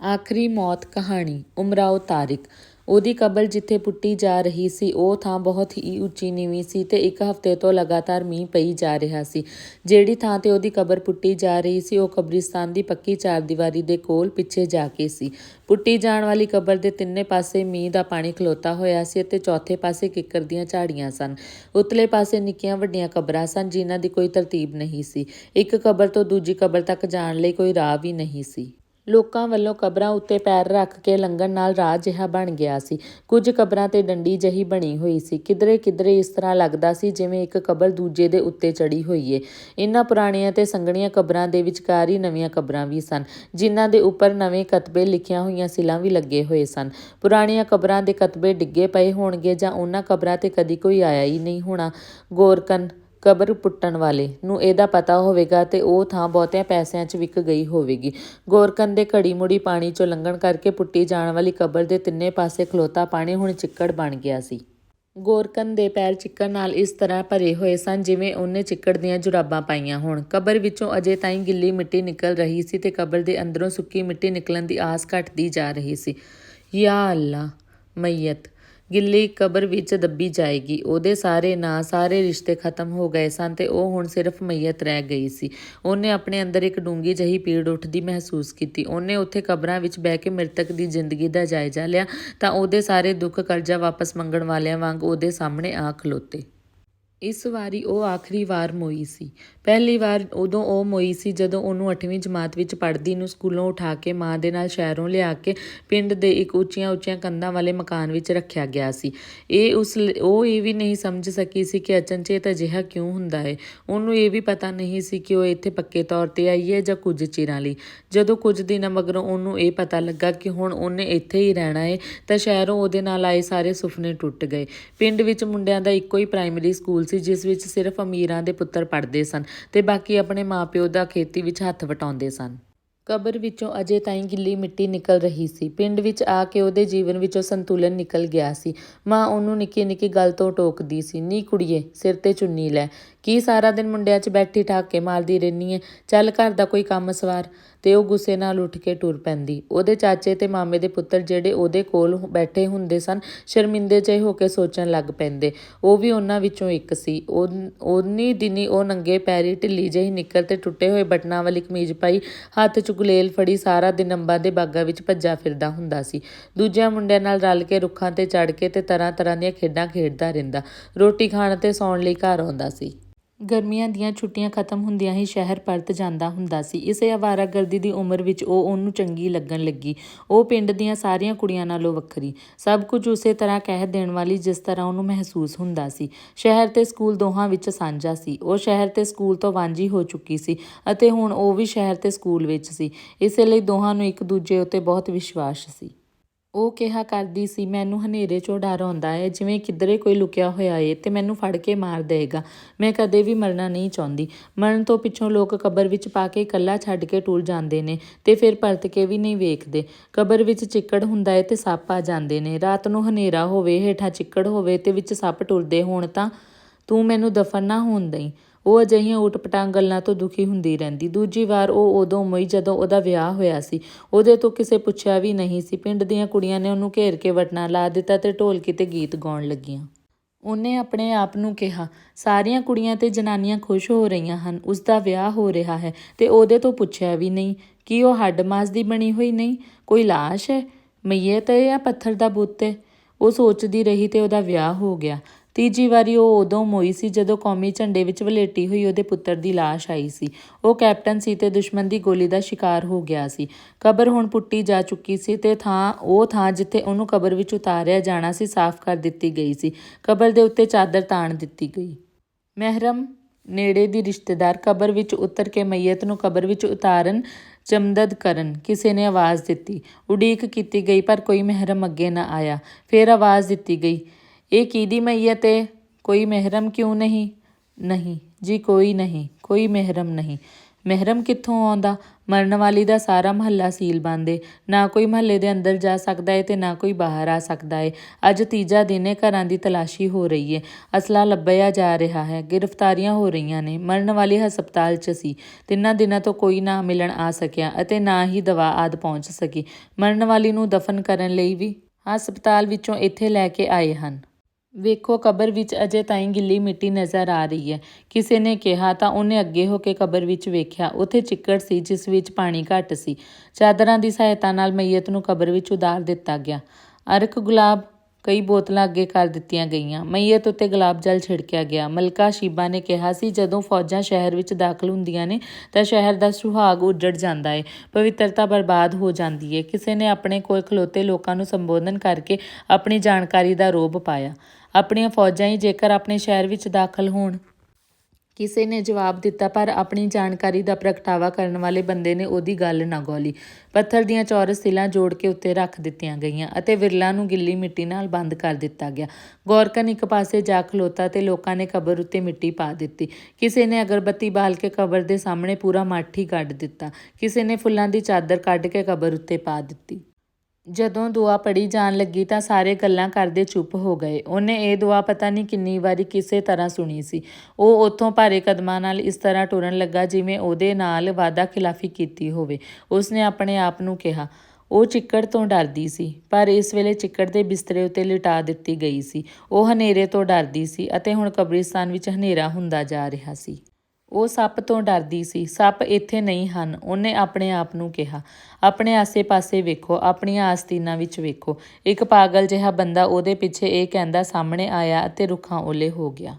ਆਖਰੀ ਮੌਤ ਕਹਾਣੀ, ਉਮਰਾਓ ਤਾਰਿਕ। ਉਹਦੀ ਕਬਰ ਜਿੱਥੇ ਪੁੱਟੀ ਜਾ ਰਹੀ ਸੀ, ਉਹ ਥਾਂ ਬਹੁਤ ਹੀ ਉੱਚੀ ਨੀਵੀਂ ਸੀ ਤੇ ਇੱਕ ਹਫ਼ਤੇ ਤੋਂ ਲਗਾਤਾਰ ਮੀਂਹ ਪਈ ਜਾ ਰਿਹਾ ਸੀ। ਜਿਹੜੀ ਥਾਂ ਤੇ ਉਹਦੀ ਕਬਰ ਪੁੱਟੀ ਜਾ ਰਹੀ ਸੀ, ਉਹ ਕਬਰਿਸਤਾਨ ਦੀ ਪੱਕੀ ਚਾਰਦੀਵਾਰੀ ਦੇ ਕੋਲ ਪਿੱਛੇ ਜਾ ਕੇ ਸੀ। ਪੁੱਟੀ ਜਾਣ ਵਾਲੀ ਕਬਰ ਦੇ ਤਿੰਨੇ ਪਾਸੇ ਮੀਂਹ ਦਾ ਪਾਣੀ ਖਲੋਤਾ ਹੋਇਆ ਸੀ ਅਤੇ ਚੌਥੇ ਪਾਸੇ ਕਿੱਕਰ ਦੀਆਂ ਝਾੜੀਆਂ ਸਨ। ਉਤਲੇ ਪਾਸੇ ਨਿੱਕੀਆਂ ਵੱਡੀਆਂ ਕਬਰਾਂ ਸਨ, ਜਿਨ੍ਹਾਂ ਦੀ ਕੋਈ ਤਰਤੀਬ ਨਹੀਂ ਸੀ। ਇੱਕ ਕਬਰ ਤੋਂ ਦੂਜੀ ਕਬਰ ਤੱਕ ਜਾਣ ਲਈ ਕੋਈ ਰਾਹ ਵੀ ਨਹੀਂ ਸੀ। ਲੋਕਾਂ ਵੱਲੋਂ ਕਬਰਾਂ ਉੱਤੇ ਪੈਰ ਰੱਖ ਕੇ ਲੰਘਣ ਨਾਲ ਰਾਹ ਜਿਹਾ ਬਣ ਗਿਆ ਸੀ। ਕੁਝ ਕਬਰਾਂ ਤੇ ਡੰਡੀ ਜਹੀ ਬਣੀ ਹੋਈ ਸੀ। ਕਿਧਰੇ ਕਿਧਰੇ ਇਸ ਤਰ੍ਹਾਂ ਲੱਗਦਾ ਸੀ ਜਿਵੇਂ ਇੱਕ ਕਬਰ ਦੂਜੇ ਦੇ ਉੱਤੇ ਚੜੀ ਹੋਈ ਏ ਇਨ੍ਹਾਂ ਪੁਰਾਣੀਆਂ ਤੇ ਸੰਘਣੀਆਂ ਕਬਰਾਂ ਦੇ ਵਿਚਕਾਰ ਹੀ ਨਵੀਆਂ ਕਬਰਾਂ ਵੀ ਸਨ, ਜਿਨ੍ਹਾਂ ਦੇ ਉੱਪਰ ਨਵੇਂ ਕਤਬੇ ਲਿਖੀਆਂ ਹੋਈਆਂ ਸਿਲਾਂ ਵੀ ਲੱਗੇ ਹੋਏ ਸਨ। ਪੁਰਾਣੀਆਂ ਕਬਰਾਂ ਦੇ ਕਤਬੇ ਡਿੱਗੇ ਪਏ ਹੋਣਗੇ ਜਾਂ ਉਹਨਾਂ ਕਬਰਾਂ ਤੇ ਕਦੀ ਕੋਈ ਆਇਆ ਹੀ ਨਹੀਂ ਹੋਣਾ। ਗੋਰਕਨ ਕਬਰ ਪੁੱਟਣ ਵਾਲੇ ਨੂੰ ਇਹਦਾ ਪਤਾ ਹੋਵੇਗਾ ਤੇ ਉਹ ਥਾਂ ਬਹੁਤਿਆਂ ਪੈਸਿਆਂ 'ਚ ਵਿਕ ਗਈ ਹੋਵੇਗੀ। ਗੋਰਕਨ ਦੇ ਘੜੀ ਮੁੜੀ ਪਾਣੀ 'ਚੋਂ ਲੰਘਣ ਕਰਕੇ ਪੁੱਟੀ ਜਾਣ ਵਾਲੀ ਕਬਰ ਦੇ ਤਿੰਨੇ ਪਾਸੇ ਖਲੋਤਾ ਪਾਣੀ ਹੁਣ ਚਿੱਕੜ ਬਣ ਗਿਆ ਸੀ। ਗੋਰਕਨ ਦੇ ਪੈਰ ਚਿੱਕੜ ਨਾਲ ਇਸ ਤਰ੍ਹਾਂ ਭਰੇ ਹੋਏ ਸਨ ਜਿਵੇਂ ਉਹਨੇ ਚਿੱਕੜ ਦੀਆਂ ਜੁਰਾਬਾਂ ਪਾਈਆਂ ਹੋਣ। ਕਬਰ ਵਿੱਚੋਂ ਅਜੇ ਤਾਈਂ ਗਿੱਲੀ ਮਿੱਟੀ ਨਿਕਲ ਰਹੀ ਸੀ ਤੇ ਕਬਰ ਦੇ ਅੰਦਰੋਂ ਸੁੱਕੀ ਮਿੱਟੀ ਨਿਕਲਣ ਦੀ ਆਸ ਘਟਦੀ ਜਾ ਰਹੀ ਸੀ। ਯਾ ਅੱਲਾ ਮਈਤ ਗਿੱਲੀ ਕਬਰ ਵਿੱਚ ਦੱਬੀ ਜਾਏਗੀ। ਉਹਦੇ ਸਾਰੇ ਨਾਂ, ਸਾਰੇ ਰਿਸ਼ਤੇ ਖਤਮ ਹੋ ਗਏ ਸਨ ਤੇ ਉਹ ਹੁਣ ਸਿਰਫ ਮਈਤ ਰਹਿ ਗਈ ਸੀ। ਉਹਨੇ ਆਪਣੇ ਅੰਦਰ ਇੱਕ ਡੂੰਗੀ ਜਹੀ ਪੀੜ ਉੱਠਦੀ ਮਹਿਸੂਸ ਕੀਤੀ। ਉਹਨੇ ਉੱਥੇ ਕਬਰਾਂ ਵਿੱਚ ਬਹਿ ਕੇ ਮ੍ਰਿਤਕ ਦੀ ਜ਼ਿੰਦਗੀ ਦਾ ਜਾਇਜ਼ਾ ਲਿਆ ਤਾਂ ਉਹਦੇ ਸਾਰੇ ਦੁੱਖ ਕਰਜ਼ਾ ਵਾਪਸ ਮੰਗਣ ਵਾਲਿਆਂ ਵਾਂਗ ਉਹਦੇ ਸਾਹਮਣੇ ਆ ਖਲੋਤੇ। ਇਸ ਵਾਰੀ ਉਹ ਆਖਰੀ ਵਾਰ ਮੋਈ ਸੀ। ਪਹਿਲੀ ਵਾਰ ਉਦੋਂ ਉਹ ਮੋਈ ਸੀ ਜਦੋਂ ਉਹਨੂੰ 8ਵੀਂ ਜਮਾਤ ਵਿੱਚ ਪੜ੍ਹਦੀ ਨੂੰ ਸਕੂਲੋਂ ਉਠਾ ਕੇ ਮਾਂ ਦੇ ਨਾਲ ਸ਼ਹਿਰੋਂ ਲਿਆ ਕੇ ਪਿੰਡ ਦੇ ਇੱਕ ਉੱਚੀਆਂ ਉੱਚੀਆਂ ਕੰਧਾਂ ਵਾਲੇ ਮਕਾਨ ਵਿੱਚ ਰੱਖਿਆ ਗਿਆ ਸੀ। ਇਹ ਉਸ ਉਹ ਇਹ ਵੀ ਨਹੀਂ ਸਮਝ ਸਕੀ ਸੀ ਕਿ ਅਚਨਚੇਤ ਅਜਿਹਾ ਕਿਉਂ ਹੁੰਦਾ ਹੈ। ਉਹਨੂੰ ਇਹ ਵੀ ਪਤਾ ਨਹੀਂ ਸੀ ਕਿ ਉਹ ਇੱਥੇ ਪੱਕੇ ਤੌਰ ਤੇ ਆਈ ਹੈ ਜਾਂ ਕੁਝ ਚਿਰਾਂ ਲਈ। ਜਦੋਂ ਕੁਝ ਦਿਨਾਂ ਮਗਰੋਂ ਉਹਨੂੰ ਇਹ ਪਤਾ ਲੱਗਾ ਕਿ ਹੁਣ ਉਹਨੇ ਇੱਥੇ ਹੀ ਰਹਿਣਾ ਹੈ, ਤਾਂ ਸ਼ਹਿਰੋਂ ਉਹਦੇ ਨਾਲ ਆਏ ਸਾਰੇ ਸੁਪਨੇ ਟੁੱਟ ਗਏ। ਪਿੰਡ ਵਿੱਚ ਮੁੰਡਿਆਂ ਦਾ ਇੱਕੋ ਹੀ ਪ੍ਰਾਇਮਰੀ ਸਕੂਲ ਸੀ, ਜਿਸ ਵਿੱਚ ਸਿਰਫ ਅਮੀਰਾਂ ਦੇ ਪੁੱਤਰ ਪੜ੍ਹਦੇ ਸਨ ਤੇ ਬਾਕੀ ਆਪਣੇ ਮਾਪਿਓ ਦਾ ਖੇਤੀ ਵਿੱਚ ਹੱਥ ਵਟਾਉਂਦੇ ਸਨ। ਕਬਰ ਵਿੱਚੋਂ ਅਜੇ ਤਾਈਂ ਗਿੱਲੀ ਮਿੱਟੀ ਨਿਕਲ ਰਹੀ ਸੀ। ਪਿੰਡ ਵਿੱਚ ਆ ਕੇ ਉਹਦੇ ਜੀਵਨ ਵਿੱਚੋਂ ਸੰਤੁਲਨ ਨਿਕਲ ਗਿਆ ਸੀ। ਮਾਂ ਉਹਨੂੰ ਨਿੱਕੀ ਨਿੱਕੀ ਗੱਲ ਤੋਂ ਟੋਕਦੀ ਸੀ, ਨੀ ਕੁੜੀਏ, ਸਿਰ ਤੇ ਚੁੰਨੀ ਲੈ। ਕੀ ਸਾਰਾ ਦਿਨ ਮੁੰਡਿਆਂ 'ਚ ਬੈਠੀ ਠਾਕੇ ਮਾਰਦੀ ਰਹਿਨੀ ਏ ਚੱਲ ਘਰ ਦਾ ਕੋਈ ਕੰਮ ਸਵਾਰ। ਤੇ ਉਹ ਗੁੱਸੇ ਨਾਲ ਉੱਠ ਕੇ ਟੁਰ ਪੈਂਦੀ। ਉਹਦੇ ਚਾਚੇ ਤੇ ਮਾਮੇ ਦੇ ਪੁੱਤਰ ਜਿਹੜੇ ਉਹਦੇ ਕੋਲ ਬੈਠੇ ਹੁੰਦੇ ਸਨ, ਸ਼ਰਮਿੰਦੇ ਜਿਹੇ ਹੋ ਕੇ ਸੋਚਣ ਲੱਗ ਪੈਂਦੇ। ਉਹ ਵੀ ਉਹਨਾਂ ਵਿੱਚੋਂ ਇੱਕ ਸੀ। ਉਹ ਦਿਨੀ ਉਹ ਨੰਗੇ ਪੈਰੀ ਢਿੱਲੀ ਜਿਹੀ ਨਿੱਕਰ ਤੇ ਟੁੱਟੇ ਹੋਏ ਬਟਨਾਂ ਵਾਲੀ ਕਮੀਜ਼ ਪਾਈ, ਹੱਥ 'ਚ ਗੁਲੇਲ ਫੜੀ ਸਾਰਾ ਦਿਨ ਅੰਬਾਂ ਦੇ ਬਾਗਾਂ ਵਿੱਚ ਭੱਜਾ ਫਿਰਦਾ ਹੁੰਦਾ ਸੀ। ਦੂਜਿਆਂ ਮੁੰਡਿਆਂ ਨਾਲ ਰਲ ਕੇ ਰੁੱਖਾਂ ਤੇ ਚੜ ਕੇ ਤੇ ਤਰ੍ਹਾਂ ਤਰ੍ਹਾਂ ਦੀਆਂ ਖੇਡਾਂ ਖੇਡਦਾ ਰਹਿੰਦਾ। ਰੋਟੀ ਖਾਣ ਤੇ ਸੌਣ ਲਈ ਘਰ ਆਉਂਦਾ ਸੀ। ਗਰਮੀਆਂ ਦੀਆਂ ਛੁੱਟੀਆਂ ਖਤਮ ਹੁੰਦਿਆਂ ਹੀ ਸ਼ਹਿਰ ਪਰਤ ਜਾਂਦਾ ਹੁੰਦਾ ਸੀ। ਇਸੇ ਆਵਾਰਾਗਰਦੀ ਦੀ ਉਮਰ ਵਿੱਚ ਉਹ ਉਹਨੂੰ ਚੰਗੀ ਲੱਗਣ ਲੱਗੀ। ਉਹ ਪਿੰਡ ਦੀਆਂ ਸਾਰੀਆਂ ਕੁੜੀਆਂ ਨਾਲੋਂ ਵੱਖਰੀ। ਸਭ ਕੁਝ ਉਸੇ ਤਰ੍ਹਾਂ ਕਹਿ ਦੇਣ ਵਾਲੀ ਜਿਸ ਤਰ੍ਹਾਂ ਉਹਨੂੰ ਮਹਿਸੂਸ ਹੁੰਦਾ ਸੀ। ਸ਼ਹਿਰ ਤੇ ਸਕੂਲ ਦੋਹਾਂ ਵਿੱਚ ਸਾਂਝਾ ਸੀ। ਉਹ ਸ਼ਹਿਰ ਤੇ ਸਕੂਲ ਤੋਂ ਵਾਂਝੀ ਹੋ ਚੁੱਕੀ ਸੀ ਅਤੇ ਹੁਣ ਉਹ ਵੀ ਸ਼ਹਿਰ ਤੇ ਸਕੂਲ ਵਿੱਚ ਸੀ। ਇਸੇ ਲਈ ਦੋਹਾਂ ਨੂੰ ਇੱਕ ਦੂਜੇ ਉੱਤੇ ਬਹੁਤ ਵਿਸ਼ਵਾਸ ਸੀ। ਉਹ ਕਿਹਾ ਕਰਦੀ ਸੀ, ਮੈਨੂੰ ਹਨੇਰੇ 'ਚੋਂ ਡਰ ਆਉਂਦਾ ਹੈ, ਜਿਵੇਂ ਕਿਧਰੇ ਕੋਈ ਲੁਕਿਆ ਹੋਇਆ ਏ ਤੇ ਮੈਨੂੰ ਫੜ ਕੇ ਮਾਰ ਦੇਗਾ ਮੈਂ ਕਦੇ ਵੀ ਮਰਨਾ ਨਹੀਂ ਚਾਹੁੰਦੀ। ਮਰਨ ਤੋਂ ਪਿੱਛੋਂ ਲੋਕ ਕਬਰ ਵਿੱਚ ਪਾ ਕੇ ਇਕੱਲਾ ਛੱਡ ਕੇ ਟੁਰ ਜਾਂਦੇ ਨੇ ਤੇ ਫਿਰ ਪਰਤ ਕੇ ਵੀ ਨਹੀਂ ਵੇਖਦੇ। ਕਬਰ ਵਿੱਚ ਚਿੱਕੜ ਹੁੰਦਾ ਏ ਤੇ ਸੱਪ ਆ ਜਾਂਦੇ ਨੇ। ਰਾਤ ਨੂੰ ਹਨੇਰਾ ਹੋਵੇ, ਹੇਠਾਂ ਚਿੱਕੜ ਹੋਵੇ ਤੇ ਵਿੱਚ ਸੱਪ ਟੁਰਦੇ ਹੋਣ ਤਾਂ ਤੂੰ ਮੈਨੂੰ ਦਫਨ ਨਾ ਹੋਣ ਦੇਈਂ। ਉਹ ਅਜਿਹੀਆਂ ਊਟ-ਪਟਾਂਗ ਗੱਲਾਂ ਤੋਂ ਦੁਖੀ ਹੁੰਦੀ ਰਹਿੰਦੀ। ਦੂਜੀ ਵਾਰ ਉਹ ਉਦੋਂ ਮਈ ਜਦੋਂ ਉਹਦਾ ਵਿਆਹ ਹੋਇਆ ਸੀ। ਉਹਦੇ ਤੋਂ ਕਿਸੇ ਪੁੱਛਿਆ ਵੀ ਨਹੀਂ ਸੀ। ਪਿੰਡ ਦੀਆਂ ਕੁੜੀਆਂ ਨੇ ਉਹਨੂੰ ਘੇਰ ਕੇ ਵਟਣਾ ਲਾ ਦਿੱਤਾ ਤੇ ਢੋਲਕੀ ਤੇ ਗੀਤ ਗਾਉਣ ਲੱਗੀਆਂ। ਉਹਨੇ ਆਪਣੇ ਆਪ ਨੂੰ ਕਿਹਾ, ਸਾਰੀਆਂ ਕੁੜੀਆਂ ਤੇ ਜਨਾਨੀਆਂ ਖੁਸ਼ ਹੋ ਰਹੀਆਂ ਹਨ। ਉਸ ਦਾ ਵਿਆਹ ਹੋ ਰਿਹਾ ਹੈ। ਤੇ ਉਹਦੇ ਤੋਂ ਪੁੱਛਿਆ ਵੀ ਨਹੀਂ, ਕਿ ਉਹ ਹੱਡ ਮਾਸ ਦੀ ਬਣੀ ਹੋਈ ਨਹੀਂ? ਕੋਈ ਲਾਸ਼ ਹੈ? ਮਈਏ ਤੇ ਜਾਂ ਪੱਥਰ ਦਾ ਬੁੱਤ ਹੈ? ਉਹ ਸੋਚਦੀ ਰਹੀ ਤੇ ਉਹਦਾ ਵਿਆਹ ਹੋ ਗਿਆ। ਤੀਜੀ ਵਾਰੀ ਉਹ ਉਦੋਂ ਮੋਈ ਸੀ ਜਦੋਂ ਕੌਮੀ ਝੰਡੇ ਵਿੱਚ ਵਲੇਟੀ ਹੋਈ, ਉਹਦੇ ਪੁੱਤਰ ਦੀ ਲਾਸ਼ ਆਈ ਸੀ। ਉਹ ਕੈਪਟਨ ਸੀ ਤੇ ਦੁਸ਼ਮਣ ਦੀ ਗੋਲੀ ਦਾ ਸ਼ਿਕਾਰ ਹੋ ਗਿਆ ਸੀ। ਕਬਰ ਹੁਣ ਪੁੱਟੀ ਜਾ ਚੁੱਕੀ ਸੀ ਤੇ ਥਾਂ, ਉਹ ਥਾਂ ਜਿੱਥੇ ਉਹਨੂੰ ਕਬਰ ਵਿੱਚ ਉਤਾਰਿਆ ਜਾਣਾ ਸੀ, ਸਾਫ਼ ਕਰ ਦਿੱਤੀ ਗਈ ਸੀ। ਕਬਰ ਦੇ ਉੱਤੇ ਚਾਦਰ ਤਾਣ ਦਿੱਤੀ ਗਈ। ਮਹਿਰਮ ਨੇੜੇ ਦੀ ਰਿਸ਼ਤੇਦਾਰ ਕਬਰ ਵਿੱਚ ਉਤਰ ਕੇ ਮਈਤ ਨੂੰ ਕਬਰ ਵਿੱਚ ਉਤਾਰਨ, ਚਮਦਦ ਕਰਨ ਕਿਸੇ ਨੇ ਆਵਾਜ਼ ਦਿੱਤੀ। ਉਡੀਕ ਕੀਤੀ ਗਈ, ਪਰ ਕੋਈ ਮਹਿਰਮ ਅੱਗੇ ਨਾ ਆਇਆ। ਫਿਰ ਆਵਾਜ਼ ਦਿੱਤੀ ਗਈ ਇਹ ਕਿਹਦੀ ਮਈਤ ਏ ਕੋਈ ਮਹਿਰਮ ਕਿਉਂ ਨਹੀਂ? ਨਹੀਂ, ਜੀ ਕੋਈ ਨਹੀਂ, ਕੋਈ ਮਹਿਰਮ ਨਹੀਂ। ਮਹਿਰਮ ਕਿੱਥੋਂ ਆਉਂਦਾ? ਮਰਨ ਵਾਲੀ ਦਾ ਸਾਰਾ ਮਹੱਲਾ ਸੀਲ ਬੰਦੇ ਨਾ ਕੋਈ ਮਹੱਲੇ ਦੇ ਅੰਦਰ ਜਾ ਸਕਦਾ ਏ ਤੇ ਨਾ ਕੋਈ ਬਾਹਰ ਆ ਸਕਦਾ ਏ। ਅੱਜ ਤੀਜਾ ਦਿਨ ਏ, ਘਰਾਂ ਦੀ ਤਲਾਸ਼ੀ ਹੋ ਰਹੀ ਏ। ਅਸਲਾ ਲੱਭਿਆ ਜਾ ਰਿਹਾ ਹੈ। ਗ੍ਰਿਫਤਾਰੀਆਂ ਹੋ ਰਹੀਆਂ ਨੇ। ਮਰਨ ਵਾਲੀ ਹਸਪਤਾਲ 'ਚ ਸੀ। ਤਿੰਨਾਂ ਦਿਨਾਂ ਤੋਂ ਕੋਈ ਨਾ ਮਿਲਣ ਆ ਸਕਿਆ ਅਤੇ ਨਾ ਹੀ ਦਵਾ ਆਦ ਪਹੁੰਚ ਸਕੀ। ਮਰਨ ਵਾਲੀ ਨੂੰ ਦਫਨ ਕਰਨ ਲਈ ਵੀ ਹਸਪਤਾਲ ਵਿੱਚੋਂ ਇੱਥੇ ਲੈ ਕੇ ਆਏ ਹਨ। ਵੇਖੋ, ਕਬਰ ਵਿੱਚ ਅਜੇ ਤਾਈਂ ਗਿੱਲੀ ਮਿੱਟੀ ਨਜ਼ਰ ਆ ਰਹੀ ਹੈ। ਕਿਸੇ ਨੇ ਕਿਹਾ ਤਾਂ ਉਹਨੇ ਅੱਗੇ ਹੋ ਕੇ ਕਬਰ ਵਿੱਚ ਵੇਖਿਆ। ਉੱਥੇ ਚਿੱਕੜ ਸੀ, ਜਿਸ ਵਿੱਚ ਪਾਣੀ ਘੱਟ ਸੀ। ਚਾਦਰਾਂ ਦੀ ਸਹਾਇਤਾ ਨਾਲ ਮਈਅਤ ਨੂੰ ਕਬਰ ਵਿੱਚ ਉਤਾਰ ਦਿੱਤਾ ਗਿਆ। ਅਰਕ ਗੁਲਾਬ ਕਈ ਬੋਤਲਾਂ ਅੱਗੇ ਕਰ ਦਿੱਤੀਆਂ ਗਈਆਂ। ਮਈਅਤ ਉੱਤੇ ਗੁਲਾਬ ਜਲ ਛਿੜਕਿਆ ਗਿਆ। ਮਲਕਾ ਸ਼ੀਬਾ ਨੇ ਕਿਹਾ ਸੀ, ਜਦੋਂ ਫੌਜਾਂ ਸ਼ਹਿਰ ਵਿੱਚ ਦਾਖਲ ਹੁੰਦੀਆਂ ਨੇ, ਤਾਂ ਸ਼ਹਿਰ ਦਾ ਸੁਹਾਗ ਉੱਜੜ ਜਾਂਦਾ ਏ। ਪਵਿੱਤਰਤਾ ਬਰਬਾਦ ਹੋ ਜਾਂਦੀ ਹੈ ਕਿਸੇ ਨੇ ਆਪਣੇ ਕੋਲ ਖਲੋਤੇ ਲੋਕਾਂ ਨੂੰ ਸੰਬੋਧਨ ਕਰਕੇ ਆਪਣੀ ਜਾਣਕਾਰੀ ਦਾ ਰੋਬ ਪਾਇਆ। ਆਪਣੀਆਂ ਫੌਜਾਂ ਹੀ ਜੇਕਰ ਆਪਣੇ ਸ਼ਹਿਰ ਵਿੱਚ ਦਾਖਲ ਹੋਣ। ਕਿਸੇ ਨੇ ਜਵਾਬ ਦਿੱਤਾ, ਪਰ ਆਪਣੀ ਜਾਣਕਾਰੀ ਦਾ ਪ੍ਰਗਟਾਵਾ ਕਰਨ ਵਾਲੇ ਬੰਦੇ ਨੇ ਉਹਦੀ ਗੱਲ ਨਾ ਗੋਲੀ। ਪੱਥਰ ਦੀਆਂ ਚੌਰਸ ਸਿਲਾਂ ਜੋੜ ਕੇ ਉੱਤੇ ਰੱਖ ਦਿੱਤੀਆਂ ਗਈਆਂ ਅਤੇ ਵਿਰਲਾ ਨੂੰ ਗਿੱਲੀ ਮਿੱਟੀ ਨਾਲ ਬੰਦ ਕਰ ਦਿੱਤਾ ਗਿਆ। ਗੌਰਕਨ ਇੱਕ ਪਾਸੇ ਜਾ ਖਲੋਤਾ ਤੇ ਲੋਕਾਂ ਨੇ ਕਬਰ ਉੱਤੇ ਮਿੱਟੀ ਪਾ ਦਿੱਤੀ। ਕਿਸੇ ਨੇ ਅਗਰਬੱਤੀ ਬਾਲ ਕੇ ਕਬਰ ਦੇ ਸਾਹਮਣੇ ਪੂਰਾ ਮਾਠੀ ਕੱਢ ਦਿੱਤਾ। ਕਿਸੇ ਨੇ ਫੁੱਲਾਂ ਦੀ ਚਾਦਰ ਕੱਢ ਕੇ ਕਬਰ ਉੱਤੇ ਪਾ ਦਿੱਤੀ। ਜਦੋਂ ਦੁਆ ਪੜੀ ਜਾਣ ਲੱਗੀ ਤਾਂ ਸਾਰੇ ਗੱਲਾਂ ਕਰਦੇ ਚੁੱਪ ਹੋ ਗਏ। ਉਹਨੇ ਇਹ ਦੁਆ ਪਤਾ ਨਹੀਂ ਕਿੰਨੀ ਵਾਰੀ ਕਿਸੇ ਤਰ੍ਹਾਂ ਸੁਣੀ ਸੀ। ਉਹ ਉੱਥੋਂ ਭਾਰੇ ਕਦਮਾਂ ਨਾਲ ਇਸ ਤਰ੍ਹਾਂ ਟੁਰਨ ਲੱਗਾ ਜਿਵੇਂ ਉਹਦੇ ਨਾਲ ਵਾਦਾ ਖਿਲਾਫੀ ਕੀਤੀ ਹੋਵੇ। ਉਸਨੇ ਆਪਣੇ ਆਪ ਨੂੰ ਕਿਹਾ, ਉਹ ਚਿੱਕੜ ਤੋਂ ਡਰਦੀ ਸੀ, ਪਰ ਇਸ ਵੇਲੇ ਚਿੱਕੜ ਦੇ ਬਿਸਤਰੇ ਉੱਤੇ ਲਿਟਾ ਦਿੱਤੀ ਗਈ ਸੀ। ਉਹ ਹਨੇਰੇ ਤੋਂ ਡਰਦੀ ਸੀ ਅਤੇ ਹੁਣ ਕਬਰਿਸਤਾਨ ਵਿੱਚ ਹਨੇਰਾ ਹੁੰਦਾ ਜਾ ਰਿਹਾ ਸੀ। ਉਹ ਸੱਪ ਤੋਂ ਡਰਦੀ ਸੀ। ਸੱਪ ਇੱਥੇ ਨਹੀਂ ਹਨ। ਉਹਨੇ ਆਪਣੇ ਆਪ ਨੂੰ ਕਿਹਾ, ਆਪਣੇ ਆਸੇ-ਪਾਸੇ ਵੇਖੋ, ਆਪਣੀਆਂ ਆਸਤੀਨਾਂ ਵਿੱਚ ਵੇਖੋ। ਇੱਕ ਪਾਗਲ ਜਿਹਾ ਬੰਦਾ ਉਹਦੇ ਪਿੱਛੇ ਇਹ ਕਹਿੰਦਾ, ਸਾਹਮਣੇ ਆਇਆ ਅਤੇ ਰੁੱਖਾਂ ਓਲੇ ਹੋ ਗਿਆ।